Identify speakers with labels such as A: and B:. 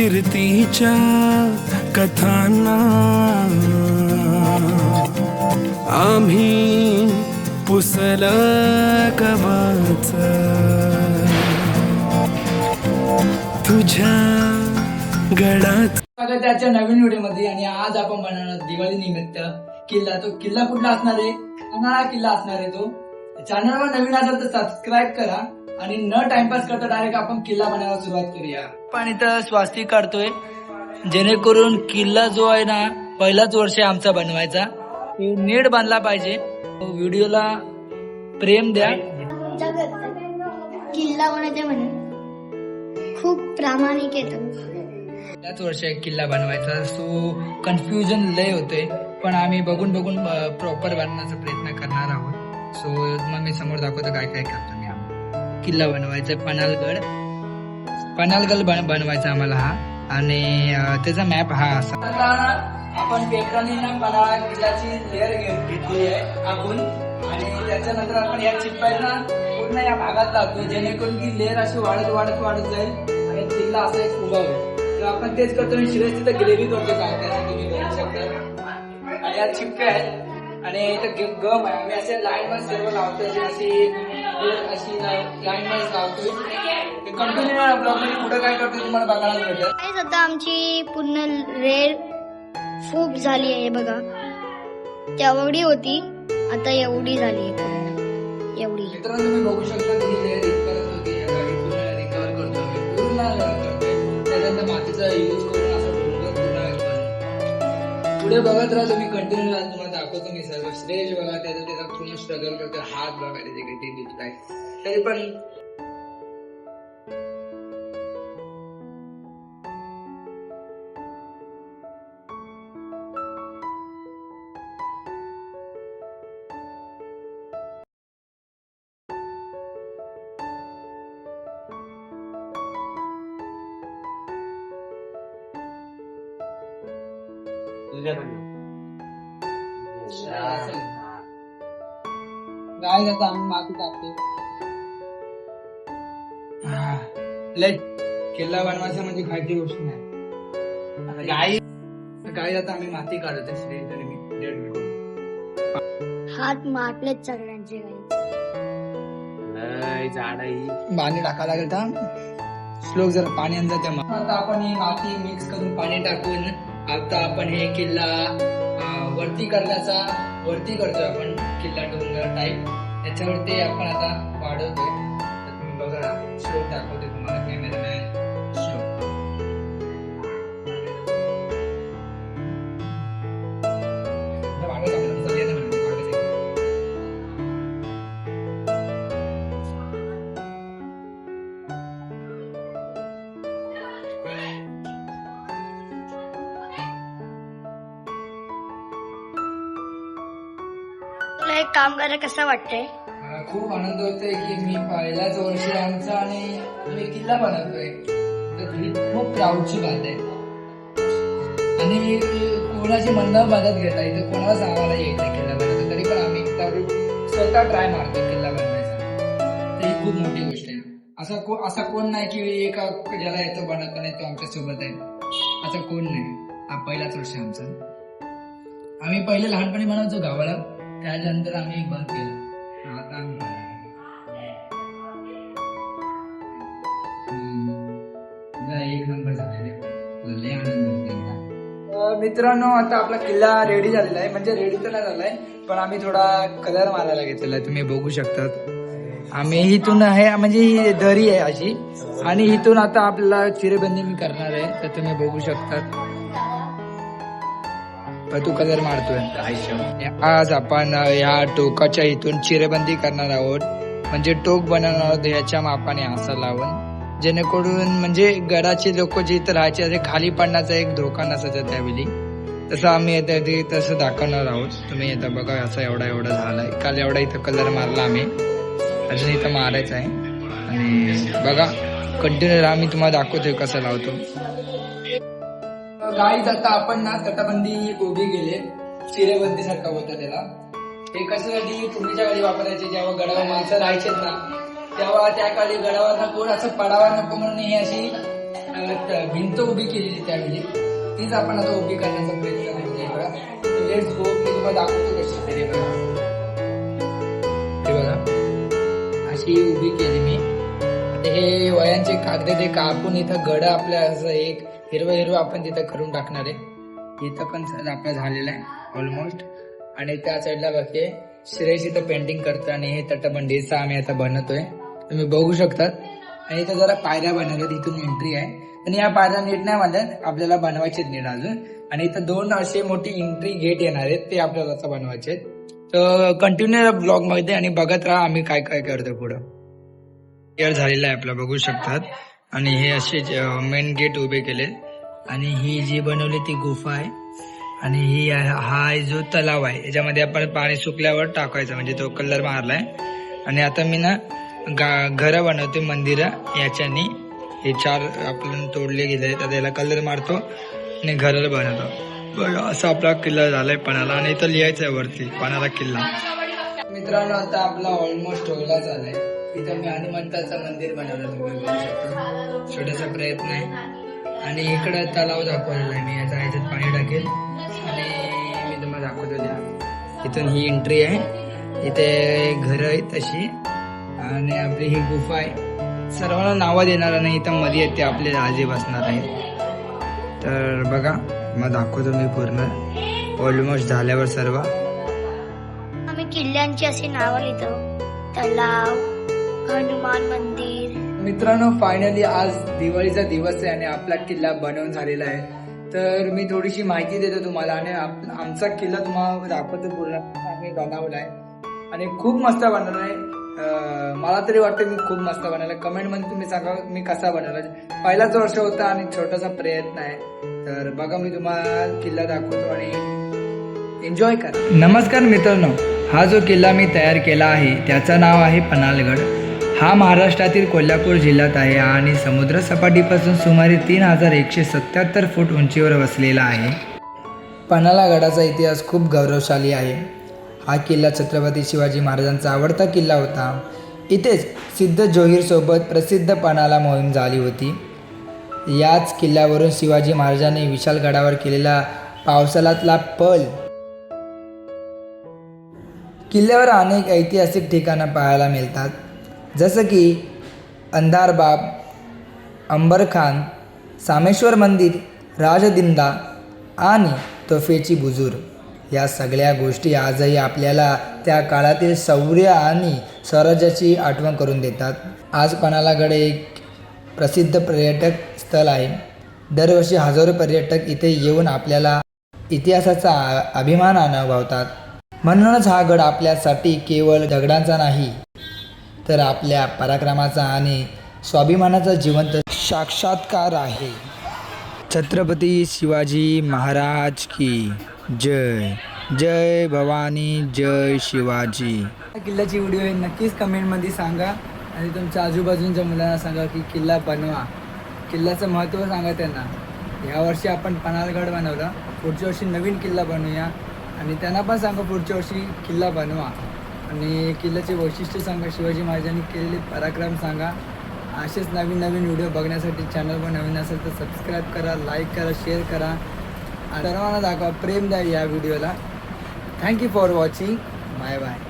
A: कीर्तीच्या कथांना। आम्ही पुसल कवाच तुझ्या गडात
B: स्वागताच्या नवीन व्हिडिओमध्ये आणि आज आपण बनवणार दिवाळी निमित्त. किल्ला तो किल्ला कुठला असणार आहे? अनाळा किल्ला असणार आहे तो. चॅनलवर नवीन असेल तर सबस्क्राईब करा. आणि न टाइमपास करता डायरेक्ट आपण किल्ला बनवायला सुरुवात करूया. पण इथं स्वास्तिक काढतोय. जेणेकरून किल्ला जो आहे ना पहिलाच वर्ष आहे आमचा बनवायचा. नीट बांधला पाहिजे. व्हिडिओला प्रेम द्या.
C: किल्ला बनायचे म्हणे. खूप प्रामाणिक येतो
B: त्याच वर्षी एक किल्ला बनवायचा. सो कन्फ्युजन लय होते पण आम्ही बघून बघून प्रॉपर बनवण्याचा प्रयत्न करणार आहोत. सो मग मी समोर दाखवतो काय काय करतो. किल्ला बनवायचा पनालगड. पनालगड बन बनवायचा आम्हाला हा. आणि त्याचा मॅप हा असा. आपण पेपराने ना पन्हाळा किल्ल्याची लेअर घेतली आहे आपण आणि त्याच्यानंतर आपण या चिप्पायला पूर्ण या भागात लावतो जेणेकरून की लेअर अशी वाढत वाढत वाढत जाईल आणि किल्ला असा एक उभा होईल. तर आपण तेच करतो आणि शिरेश तिथं ग्रेव्ही करतो काय काय तुम्ही करू शकतो. आणि या चिप्प्या आहेत आणि इथं गम आहे आम्ही असे लाईन मध्ये सर्व लावतो अशी अशी लाईन मध्ये लावतोय. कंटिन्यू ब्लॉगमध्ये पुढे काय करतो तुम्हाला बघायला भेटेल
C: गाईज आता आमची पूर्ण रेड खूप झाली आहे बघा. तेवढी होती आता एवढी झाली आहे एवढी.
B: मित्रांनो तुम्ही बघू शकता की लेअर इथपर्यंत होती या गाडी पूर्ण रिकवर करतो आम्ही पूर्ण करतोय. त्याच्यानंतर मातीचा यूज करून असं पूर्ण. पुढे बघत राहा तुम्ही कंटिन्यू दाखवतो मी सर्व. स्टेज बघा त्याचा त्याचा पूर्ण स्ट्रगल करतो हात बघा त्याचे किती दिसताय तरी पण गाय जाता आम्ही माती टाकते लय किल्ला बनवायचा म्हणजे खायची गोष्ट नाही. गाय गाय जाता आम्ही माती काढतो मिनिट
C: हात मारलेत सगळ्यांचे
B: पाणी टाकावं लागेल तर स्लोक जरा पाणी आता आपण ही माती मिक्स करून पाणी टाकून आता आपण हे किल्ला वरती करण्याचा वरती करतोय आपण किल्ला डोंगर टाईप त्याच्यावरती आपण आता वाढवतोय. तर तुम्ही बघा स्लोक दाखवते तुम्हाला.
C: काम करायला कसं वाटतंय?
B: मला खूप आनंद होतोय की मी पहिल्याच वर्षी आमचा आणि मी किल्ला बनवतोय. तर ही खूप प्राऊडची बात आहे. आणि कोणाची म्हणणं मदत घेता येते कोणाला सांगायला येत नाही किल्ला बनवायचा. तरी पण आम्ही स्वतः ट्राय मारतो किल्ला बनवायचा. तर ही खूप मोठी गोष्ट आहे. असा को असा कोण नाही की एका ज्याला येतो बनवता नाही तो आमच्यासोबत आहे. असा कोण नाही. हा पहिलाच वर्ष आमचा. आम्ही पहिले लहानपणी बनवायचो गावाला. त्याच्यानंतर आम्ही बंद केला. आता आम्ही एक नंबर आनंद मित्रांनो आता आपला किल्ला रेडी झालेला आहे. म्हणजे रेडी तर नाही झालाय पण आम्ही थोडा कलर मारायला घेतलेला आहे. तुम्ही बघू शकतात. आम्ही इथून आहे म्हणजे ही दरी आहे अशी. आणि इथून आता आपल्याला चिरेबंदी मी करणार आहे तर तुम्ही बघू शकतात. तू कलर मारतोय. आज आपण या टोकाच्या इथून चिरेबंदी करणार आहोत. म्हणजे टोक बनवणार आहोत याच्या मापाने असं लावून. जेणेकरून म्हणजे गडाचे लोक जे इथं राहायचे असे खाली पडण्याचा एक धोका नसायचा त्यावेळी. तसं आम्ही येत्या ते तसं दाखवणार आहोत. तुम्ही येतं बघा असा एवढा एवढा झालाय. काल एवढा इथं कलर मारला आम्ही. अजून इथं मारायचं आहे. आणि बघा कंटिन्यू आम्ही तुम्हाला दाखवतोय कसं लावतो. गाईज आता आपण ना तटबंदी उभी गेले. चिरेबंदी सारखा होता त्याला. हे कशासाठी पूर्वीच्या काळी वापरायचे? जेव्हा गडावर माणसं राहायचे ना तेव्हा त्या काळी गडावर कोण असं पडावा नको म्हणून ही अशी भिंत उभी केलेली त्यावेळी. तीच आपण आता उभी करण्याचा प्रयत्न करतोय लेट्स गो मी तुम्हाला दाखवतो कशी तरी बघा. हे बघा. अशी उभी केली मी. हे वयांचे कागदे ते कापून इथं गड आपल्या असं एक हिरवं हिरवं आपण तिथं करून टाकणार आहे. इथं पण आपलं झालेलं आहे ऑलमोस्ट आणि त्या साईडला बघते श्रेयस इथं पेंटिंग करतो आणि हे तटबंदीचं आम्ही आता बनवतोय. तुम्ही बघू शकतात. आणि इथं जरा पायऱ्या बनवल्या इथून एंट्री आहे. आणि या पायऱ्या नीट नाही म्हणतात आपल्याला बनवायचे नीट अजून. आणि इथं दोन असे मोठी एंट्री गेट येणार आहेत ते आपल्याला बनवायचे आहेत तर कंटिन्यू ब्लॉगमध्ये आणि बघत राहा आम्ही काय काय करतो पुढं. क्लिअर झालेला आहे आपला बघू शकतात. आणि हे असे मेन गेट उभे केले. आणि ही जी बनवली ती गुफा आहे. आणि ही हा जो तलाव आहे. याच्यामध्ये आपण पाणी सुकल्यावर टाकायचं म्हणजे तो कलर मारलाय. आणि आता मी ना गा- घरं बनवते मंदिरं. याच्यानी हे चार आपण तोडले गेले तर त्याला कलर मारतो आणि घराला बनवतो. बघा असा आपला किल्ला झालाय पणाला. आणि इथं लिहायचं आहे वरती पणाला किल्ला. मित्रांनो आता आपला ऑलमोस्ट होईला झालाय. इथं मी हनुमंताचं मंदिर बनवलं तुम्ही बघू शकता. छोटासा प्रयत्न आहे. आणि इकडं तलाव दाखवलेला आहे. मी याचा ह्याच्यात पाणी टाकेल. आणि मी तुम्हाला दाखवतो द्या इथून ही एंट्री आहे. इथे घरं आहेत तशी. आणि आपली ही गुफा आहे. सर्वांना नावं देणार नाही इथं मध्ये येते ते आपले राजे बसणार आहेत. तर बघा मग दाखवतो मी पूर्ण. ऑलमोस्ट झाल्यावर सर्व.
C: आम्ही किल्ल्यांची अशी नावं लिहितो. तलाव. हनुमान मंदिर.
B: मित्रांनो फायनली आज दिवाळीचा दिवस आहे आणि आपला किल्ला बनवून झालेला आहे. तर मी थोडीशी माहिती देतो तुम्हाला आणि आप- आमचा किल्ला तुम्हाला दाखवतो पूर्ण. आम्ही बनवलाय आणि खूप मस्त बनवलाय अं, मला तरी वाटतं मी खूप मस्त बनवलाय कमेंटमध्ये तुम्ही सांगा मी कसा बनवला पहिलाच वर्ष होता आणि छोटासा प्रयत्न आहे. तर बघा मी तुम्हाला किल्ला दाखवतो आणि एन्जॉय करा. नमस्कार मित्रांनो हा जो किल्ला मी तयार केला आहे त्याचं नाव आहे पनालगड. हा महाराष्ट्रातील कोल्हापूर जिल्ह्यात आहे आणि समुद्रसपाटीपासून सुमारे तीन हजार एकशे सत्याहत्तर फूट उंचीवर वसलेला आहे. पन्हाळा गडाचा इतिहास खूप गौरवशाली आहे. हा किल्ला छत्रपती शिवाजी महाराजांचा आवडता किल्ला होता. इथेच सिद्ध जोहीरसोबत प्रसिद्ध पन्हाळा मोहीम झाली होती. याच किल्ल्यावरून शिवाजी महाराजांनी विशालगडावर केलेला पावसाळ्यातला पल. किल्ल्यावर अनेक ऐतिहासिक ठिकाणं पाहायला मिळतात. जसं की अंधारबाब अंबरखान सामेश्वर मंदिर राजदिंडा आणि तोफेची बुजुर्ग या सगळ्या गोष्टी आजही आपल्याला त्या काळातील शौर्य आणि स्वराज्याची आठवण करून देतात. आज पणालागड एक प्रसिद्ध पर्यटक स्थळ आहे दरवर्षी हजारो पर्यटक इथे येऊन आपल्याला इतिहासाचा अभिमान अनुभवतात. म्हणूनच हा गड आपल्यासाठी केवळ दगडांचा नाही तर आपल्या पराक्रमाचा आणि स्वाभिमानाचा जिवंत साक्षात्कार आहे. छत्रपती शिवाजी महाराज की जय. जय भवानी जय शिवाजी. किल्ल्याची व्हिडिओ आहे नक्कीच कमेंटमध्ये सांगा आणि तुमच्या आजूबाजूच्या मुलांना सांगा की किल्ला बनवा. किल्ल्याचं महत्त्व सांगा त्यांना. यावर्षी आपण पन्हाळगड बनवला. पुढच्या वर्षी नवीन किल्ला बनवूया. आणि त्यांना पण सांगा पुढच्या वर्षी किल्ला बनवा. आणि किल्ल्याचे वैशिष्ट्य सांगा शिवाजी महाराजांनी केलेले पराक्रम सांगा. असेच नवीन नवीन व्हिडिओ बघण्यासाठी चॅनल पण नवीन असेल तर सबस्क्राईब करा लाईक करा शेअर करा. सर्वांना दाखवा प्रेम द्या या व्हिडिओला thank you for watching bye bye